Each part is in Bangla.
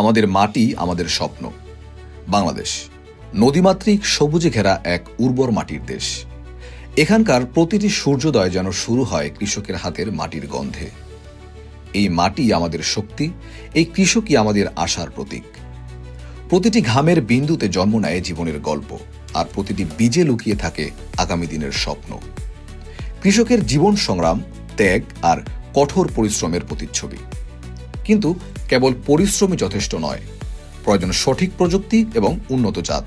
আমাদের মাটি আমাদের স্বপ্ন। বাংলাদেশ, নদীমাতৃক সবুজে ঘেরা এক উর্বর মাটির দেশ। এখানকার প্রতিটি সূর্যোদয় যেন শুরু হয় কৃষকের হাতের মাটির গন্ধে। এই মাটি আমাদের শক্তি, এই কৃষকই আমাদের আশার প্রতীক। প্রতিটি ঘামের বিন্দুতে জন্ম নেয় জীবনের গল্প, আর প্রতিটি বীজে লুকিয়ে থাকে আগামী দিনের স্বপ্ন। কৃষকের জীবন সংগ্রাম, ত্যাগ আর কঠোর পরিশ্রমের প্রতিচ্ছবি। কিন্তু কেবল পরিশ্রমই যথেষ্ট নয়। প্রয়োজন সঠিক প্রযুক্তি এবং উন্নত জাত।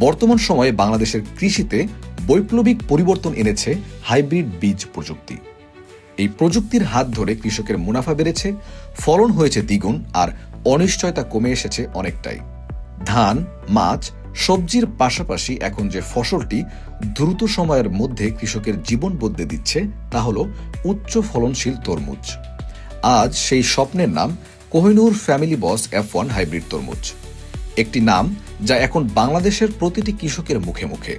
বর্তমান সময়ে বাংলাদেশের কৃষিতে বৈপ্লবিক পরিবর্তন এনেছে হাইব্রিড বীজ প্রযুক্তি। এই প্রযুক্তির হাত ধরে কৃষকের মুনাফা বেড়েছে, ফলন হয়েছে দ্বিগুণ আর অনিশ্চয়তা কমে এসেছে অনেকটাই। ধান, মাছ, সবজির পাশাপাশি এখন যে ফসলটি দ্রুত সময়ের মধ্যে কৃষকের জীবন বদলে দিচ্ছে, তা হল উচ্চ ফলনশীল তরমুজ। আজ সেই স্বপ্নের নাম Kohinoor family boss F one hybrid তরমুজ। একটি নাম যা এখন বাংলাদেশের প্রতিটি কৃষকের মুখে মুখে।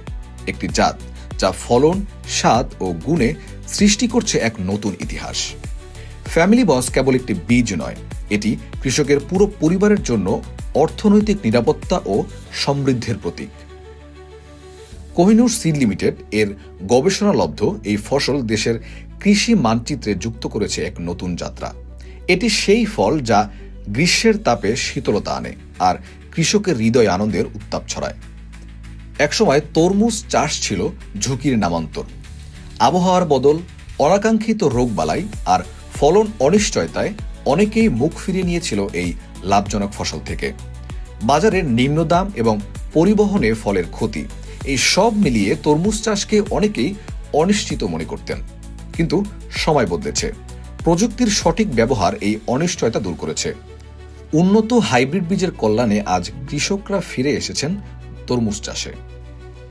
একটি জাত যা ফলন, স্বাদ ও গুণে সৃষ্টি করছে এক নতুন ইতিহাস। ফ্যামিলি বস কেবল একটি বীজ নয়, এটি কৃষকের পুরো পরিবারের জন্য অর্থনৈতিক নিরাপত্তা ও সমৃদ্ধির প্রতীক। কোহিনুর সিড লিমিটেড এর গবেষণালব্ধ এই ফসল দেশের কৃষি মানচিত্রে যুক্ত করেছে এক নতুন যাত্রা। এটি সেই ফল যা গ্রীষ্মের তাপে শীতলতা আনে আর কৃষকের হৃদয় আনন্দের উত্তাপ ছড়ায়। একসময় তরমুজ চাষ ছিল ঝুঁকির নামান্তর। আবহাওয়ার বদল, অনাকাঙ্ক্ষিত রোগবালাই আর ফলন অনিশ্চয়তায় অনেকেই মুখ ফিরিয়ে নিয়েছিল এই লাভজনক ফসল থেকে। বাজারের নিম্ন দাম এবং পরিবহনে ফলের ক্ষতি, এই সব মিলিয়ে তরমুজ চাষকে অনেকেই অনিশ্চিত মনে করতেন। কিন্তু সময় বদলেছে। প্রযুক্তির সঠিক ব্যবহার এই অনিশ্চয়তা দূর করেছে। উন্নত হাইব্রিড বীজের কল্যাণে আজ কৃষকরা ফিরে এসেছেন তরমুজ চাষে।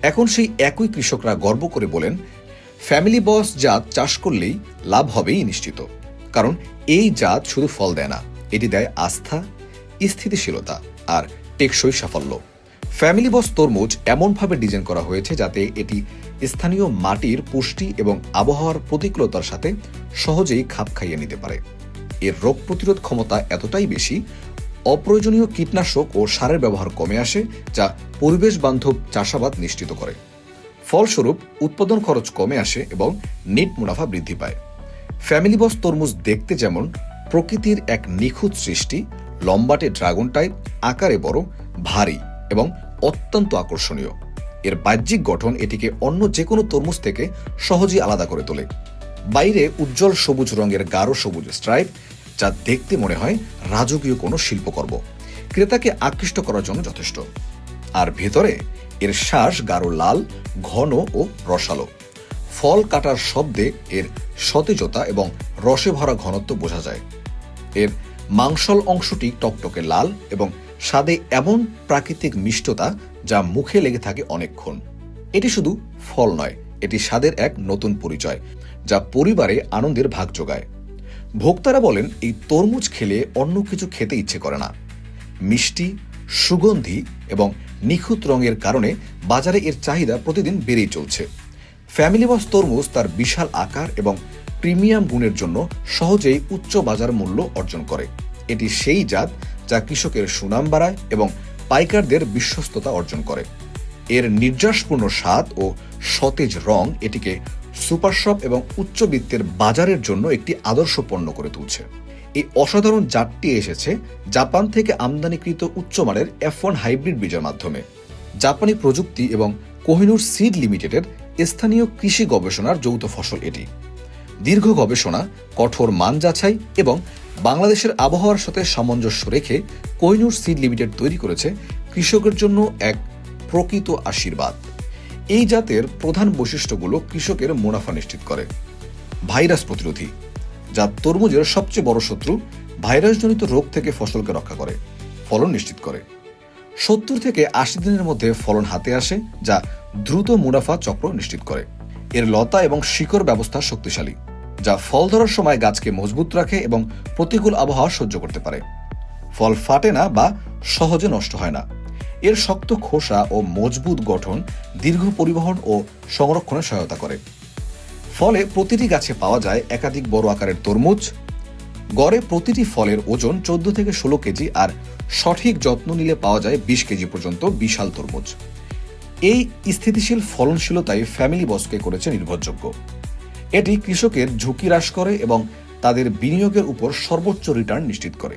এখন সেই একই কৃষকরা গর্ব করে বলেন ফ্যামিলি বস জাত চাষ করলেই লাভ হবেই নিশ্চিত। কারণ এই জাত শুধু ফল দেয় না, এটি দেয় আস্থা, স্থিতিশীলতা আর টেকসই সাফল্য। ফ্যামিলি বস তরমুজ এমনভাবে ডিজাইন করা হয়েছে যাতে এটি স্থানীয় মাটির পুষ্টি এবং আবহাওয়ার প্রতিকূলতার সাথে সহজেই খাপ খাইয়ে নিতে পারে। এর রোগ প্রতিরোধ ক্ষমতা এতটাই বেশি, অপ্রয়োজনীয় কীটনাশক ও সারের ব্যবহার কমে আসে, যা পরিবেশ বান্ধব চাষাবাদ নিশ্চিত করে। ফলস্বরূপ, উৎপাদন খরচ কমে আসে এবং নেট মুনাফা বৃদ্ধি পায়। ফ্যামিলি বস তরমুজ দেখতে যেমন প্রকৃতির এক নিখুঁত সৃষ্টি, লম্বাটে ড্রাগন টাইপ, আকারে বড় ভারী। এবং অত্যন্ত আকর্ষণীয়। এর বাহ্যিক গঠন এটিকে অন্য যে কোনো তরমুজ থেকে সহজেই আলাদা করে তোলে। বাইরে উজ্জ্বল সবুজ রঙের গাঢ় সবুজ স্ট্রাইপ যা দেখতে মনে হয় রাজকীয় কোনো শিল্পকর্ম। ক্রেতাকে আকৃষ্ট করার জন্য যথেষ্ট। আর ভেতরে এর শ্বাস গাঢ় লাল, ঘন ও রসালো। ফল কাটার শব্দে এর সতেজতা এবং রসে ভরা ঘনত্ব বোঝা যায়। এর মাংসল অংশটি টকটকে লাল এবং স্বাদে এমন প্রাকৃতিক মিষ্টতা যা মুখে লেগে থাকে অনেকক্ষণ। এটি শুধু ফল নয়, এটি স্বাদের এক নতুন পরিচয়, যা পরিবারে আনন্দের ভাগ যোগায়। ভোক্তারা বলেন, এই তরমুজ খেলে অন্য কিছু খেতে ইচ্ছে করে না। মিষ্টি, সুগন্ধি এবং নিখুঁত রঙের কারণে বাজারে এর চাহিদা প্রতিদিন বেড়েই চলছে। ফ্যামিলি বস তরমুজ তার বিশাল আকার এবং প্রিমিয়াম গুণের জন্য সহজেই উচ্চ বাজার মূল্য অর্জন করে। এটি সেই জাত যা কৃষকের সুনাম বাড়ায় এবং পাইকারদের বিশ্বস্ততা অর্জন করে। এর নির্যাসপূর্ণ স্বাদ ও সতেজ রং এটিকে সুপার শপ এবং উচ্চবিত্তের বাজারের জন্য একটি আদর্শ পণ্য করে তুলছে। এই অসাধারণ জাতটি এসেছে জাপান থেকে আমদানিকৃত উচ্চমানের এফ ওয়ান হাইব্রিড বীজের মাধ্যমে। জাপানি প্রযুক্তি এবং কোহিনুর সিড লিমিটেডের স্থানীয় কৃষি গবেষণার যৌথ ফসল এটি। দীর্ঘ গবেষণা, কঠোর মান যাচাই এবং বাংলাদেশের আবহাওয়ার সাথে সামঞ্জস্য রেখে কোহিনুর সিড লিমিটেড তৈরি করেছে কৃষকের জন্য এক প্রকৃত আশীর্বাদ। এই জাতের প্রধান বৈশিষ্ট্যগুলো কৃষকের মুনাফা নিশ্চিত করে। ভাইরাস প্রতিরোধী, যা তরমুজের সবচেয়ে বড় শত্রু, ভাইরাসজনিত রোগ থেকে ফসলকে রক্ষা করে, ফলন নিশ্চিত করে। সত্তর থেকে আশি দিনের মধ্যে ফলন হাতে আসে, যা দ্রুত মুনাফা চক্র নিশ্চিত করে। এর লতা এবং শিকড় ব্যবস্থা শক্তিশালী। যা ফল ধরার সময় গাছকে মজবুত রাখে এবং প্রতিকূল আবহাওয়া সহ্য করতে পারে। ফল ফাটে না বা সহজে নষ্ট হয় না। এর শক্ত খোসা ও মজবুত গঠন দীর্ঘ পরিবহন ও সংরক্ষণে সহায়তা করে। ফলে প্রতিটি গাছে পাওয়া যায় একাধিক বড় আকারের তরমুজ। গড়ে প্রতিটি ফলের ওজন চোদ্দ থেকে ষোলো কেজি আর সঠিক যত্ন নিলে পাওয়া যায় বিশ কেজি পর্যন্ত বিশাল তরমুজ। এই স্থিতিশীল ফলনশীলতাই ফ্যামিলি বসকে করেছে নির্ভরযোগ্য। এটি কৃষকের ঝুঁকি হ্রাস করে এবং তাদের বিনিয়োগের উপর সর্বোচ্চ রিটার্ন নিশ্চিত করে।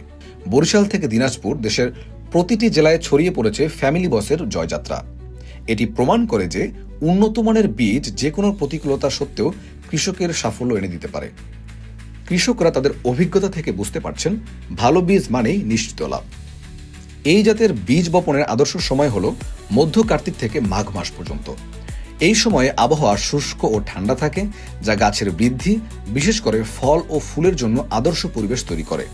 বরিশাল থেকে দিনাজপুর দেশের প্রতিটি জেলায় ছড়িয়ে পড়েছে ফ্যামিলি বসের জয়যাত্রা। এটি প্রমাণ করে যে উন্নত মানের বীজ যে কোনো প্রতিকূলতা সত্ত্বেও কৃষকের সাফল্য এনে দিতে পারে। কৃষকরা তাদের অভিজ্ঞতা থেকে বুঝতে পারছেন, ভালো বীজ মানেই নিশ্চিত লাভ। এই জাতের বীজ বপনের আদর্শ সময় হল মধ্য কার্তিক থেকে মাঘ মাস পর্যন্ত। এই সময়ে আবহাওয়া শুষ্ক ও ঠান্ডা থাকে, যা গাছের বৃদ্ধি, বিশেষ করে ফল ও ফুলের জন্য আদর্শ পরিবেশ তৈরি করে।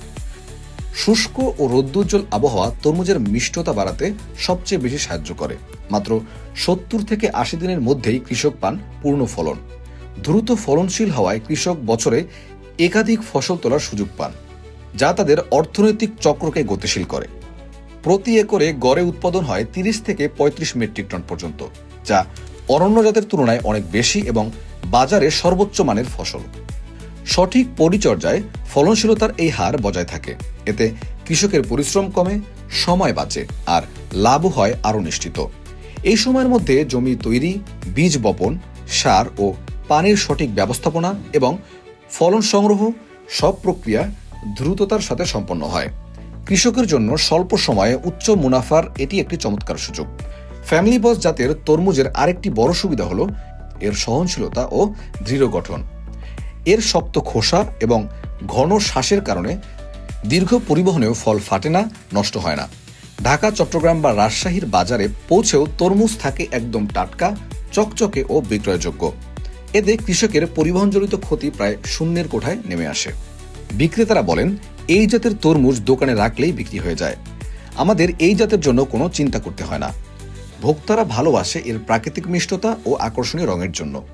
শুষ্ক ও রৌদ্রোজ্জ্বল আবহাওয়া তরমুজের মিষ্টতা বাড়াতে সবচেয়ে বেশি সাহায্য করে। মাত্র সত্তর থেকে আশি দিনের মধ্যেই কৃষক পান পূর্ণ ফলন। দ্রুত ফলনশীল হওয়ায় কৃষক বছরে একাধিক ফসল তোলার সুযোগ পান, যা তাদের অর্থনৈতিক চক্রকে গতিশীল করে। প্রতি একরে গড়ে উৎপাদন হয় তিরিশ থেকে পঁয়ত্রিশ মেট্রিক টন পর্যন্ত, যা অরণ্য জাতের তুলনায় অনেক বেশি এবং বাজারে সর্বোচ্চ মানের ফসল। সঠিক পরিচর্যায় ফলনশীলতার এই হার বজায় থাকে। এতে কৃষকের পরিশ্রম কমে, সময় বাঁচে আর লাভও হয় আরও নিশ্চিত। এই সময়ের মধ্যে জমি তৈরি, বীজ বপন, সার ও পানির সঠিক ব্যবস্থাপনা এবং ফলন সংগ্রহ সব প্রক্রিয়া দ্রুততার সাথে সম্পন্ন হয়। কৃষকের জন্য স্বল্প সময়ে উচ্চ মুনাফার এটি একটি চমৎকার সুযোগ। ফ্যামিলি বস জাতের তরমুজের আরেকটি বড় সুবিধা হলো এর সহনশীলতা ও দৃঢ় গঠন। এর শক্ত খোসা এবং ঘন শ্বাসের কারণে দীর্ঘ পরিবহনেও ফল ফাটে না, নষ্ট হয় না। ঢাকা, চট্টগ্রাম বা রাজশাহীর বাজারে পৌঁছেও তরমুজ থাকে একদম টাটকা, চকচকে ও বিক্রয়যোগ্য। এতে কৃষকের পরিবহনজনিত ক্ষতি প্রায় শূন্যের কোঠায় নেমে আসে। বিক্রেতারা বলেন, এই জাতের তরমুজ দোকানে রাখলেই বিক্রি হয়ে যায়। আমাদের এই জাতের জন্য কোনো চিন্তা করতে হয় না। ভোক্তারা ভালোবাসে এর প্রাকৃতিক মিষ্টতা ও আকর্ষণীয় রঙের জন্য।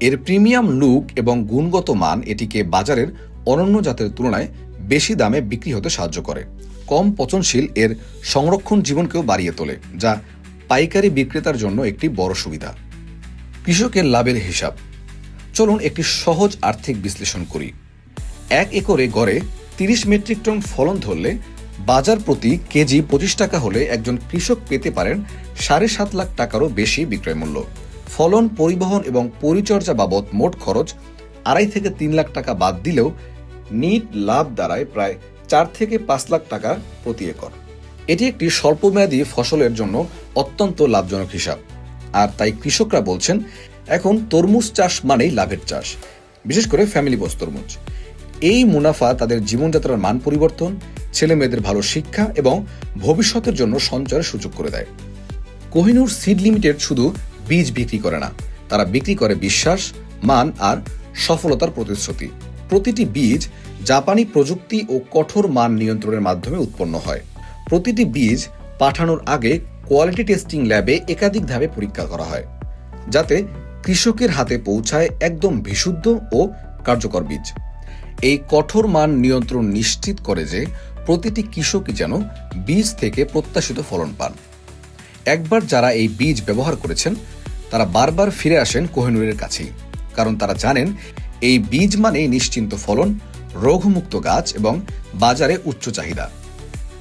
এর প্রিমিয়াম লুক এবং গুণগত মান এটিকে বাজারের অনন্য জাতের তুলনায় বেশি দামে বিক্রি হতে সাহায্য করে। কম পচনশীল এর সংরক্ষণ জীবনকেও বাড়িয়ে তোলে, যা পাইকারি বিক্রেতার জন্য একটি বড় সুবিধা। কৃষকের লাভের হিসাব। চলুন একটি সহজ আর্থিক বিশ্লেষণ করি। এক একরে গড়ে তিরিশ মেট্রিক টন ফলন ধরলে বাজার প্রতি কেজি পঁচিশ টাকা হলে একজন কৃষক পেতে পারেন সাড়ে সাত লাখ টাকারও বেশি বিক্রয় মূল্য। ফলন, পরিবহন এবং পরিচর্যা বাবদ মোট খরচ আড়াই থেকে তিন লাখ টাকা বাদ দিলেও নিট লাভ দ্বারায় প্রায় চার থেকে পাঁচ লাখ টাকা প্রতি একর। এটি একটি স্বল্পমেয়াদী ফসলের জন্য অত্যন্ত লাভজনক হিসাব। আর তাই কৃষকরা বলছেন, এখন তরমুজ চাষ মানেই লাভের চাষ, বিশেষ করে ফ্যামিলি বস তরমুজ। এই মুনাফা তাদের জীবনযাত্রার মান পরিবর্তন ছেলে মেয়েদের ভালো শিক্ষা এবং ভবিষ্যতের জন্য সঞ্চয়ের সুযোগ করে দেয়। কোহিনুর সিড লিমিটেড শুধু বীজ বিক্রি করে না, তারা বিক্রি করে বিশ্বাস, মান আর সফলতার প্রতিশ্রুতি। প্রতিটি বীজ জাপানি প্রযুক্তি ও কঠোর মান নিয়ন্ত্রণের মাধ্যমে উৎপন্ন হয়। প্রতিটি বীজ পাঠানোর আগে কোয়ালিটি টেস্টিং ল্যাবে একাধিক ধাপে পরীক্ষা করা হয়, যাতে কৃষকের হাতে পৌঁছায় একদম বিশুদ্ধ ও কার্যকর বীজ। এই কঠোর মান নিয়ন্ত্রণ নিশ্চিত করে যে প্রতিটি কৃষকই যেন বীজ থেকে প্রত্যাশিত ফলন পান। একবার যারা এই বীজ ব্যবহার করেছেন, তারা বারবার ফিরে আসেন কোহিনুরের কাছেই, কারণ তারা জানেন এই বীজ মানে নিশ্চিন্ত ফলন, রোগমুক্ত গাছ এবং বাজারে উচ্চ চাহিদা।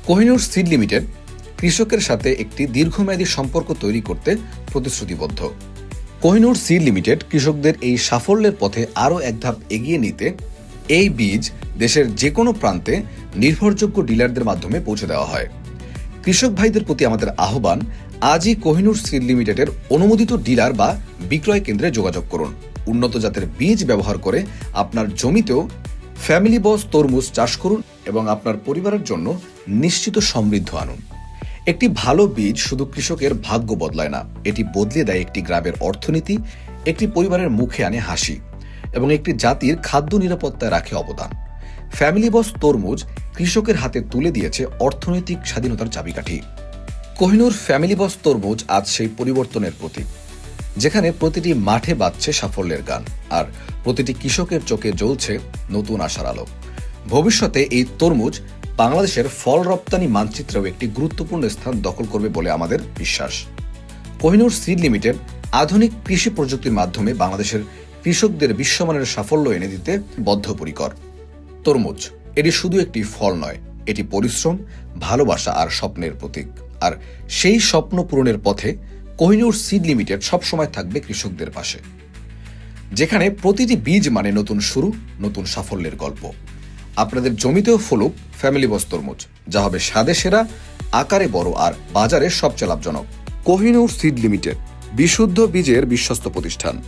কোহিনুর সিড লিমিটেড কৃষকের সাথে একটি দীর্ঘমেয়াদী সম্পর্ক তৈরি করতে প্রতিশ্রুতিবদ্ধ। কোহিনুর সিড লিমিটেড কৃষকদের এই সাফল্যের পথে আরও এক ধাপ এগিয়ে নিতে এই বীজ দেশের যে কোনো প্রান্তে নির্ভরযোগ্য ডিলারদের মাধ্যমে পৌঁছে দেওয়া হয়। কৃষক ভাইদের প্রতি আমাদের আহ্বান, আজই কোহিনুর সিড লিমিটেডের অনুমোদিত ডিলার বা বিক্রয় কেন্দ্রে যোগাযোগ করুন। উন্নত জাতের বীজ ব্যবহার করে আপনার জমিতেও ফ্যামিলি বস তরমুজ চাষ করুন এবং আপনার পরিবারের জন্য নিশ্চিত সমৃদ্ধ আনুন। একটি ভালো বীজ শুধু কৃষকের ভাগ্য বদলায় না, এটি বদলে দেয় একটি গ্রামের অর্থনীতি, একটি পরিবারের মুখে আনে হাসি। এবং একটি জাতির খাদ্য নিরাপত্তায় রাখে অবদান। ফ্যামিলি বস তরমুজ কৃষকের হাতে তুলে দিয়েছে অর্থনৈতিক স্বাধীনতার চাবিকাঠি। কোহিনুর ফ্যামিলি বস তরমুজ আজ সেই পরিবর্তনের প্রতীক, যেখানে প্রতিটি মাঠে বাজছে সাফল্যের গান আর প্রতিটি কৃষকের চোখে জ্বলছে নতুন আশার আলো। ভবিষ্যতে এই তরমুজ বাংলাদেশের ফল রপ্তানি মানচিত্রেও একটি গুরুত্বপূর্ণ স্থান দখল করবে বলে আমাদের বিশ্বাস। কোহিনুর সিড লিমিটেড আধুনিক কৃষি প্রযুক্তির মাধ্যমে বাংলাদেশের কৃষকদের বিশ্বমানের সাফল্য এনে দিতে বদ্ধপরিকর। তরমুজ, এটি শুধু একটি ফল নয়, এটি পরিশ্রম, ভালোবাসা আর স্বপ্নের প্রতীক। আর সেই স্বপ্ন পূরণের পথে কোহিনুর সিড লিমিটেড সবসময় থাকবে কৃষকদের পাশে। যেখানে প্রতিটি বীজ মানে নতুন শুরু, নতুন সাফল্যের গল্প। আপনাদের জমিতেও ফলুক, ফ্যামিলি বস তরমুজ, যা হবে স্বাদে সেরা, আকারে বড় আর বাজারে সবচেয়ে লাভজনক। কোহিনুর সিড লিমিটেড, বিশুদ্ধ বীজের বিশ্বস্ত প্রতিষ্ঠান।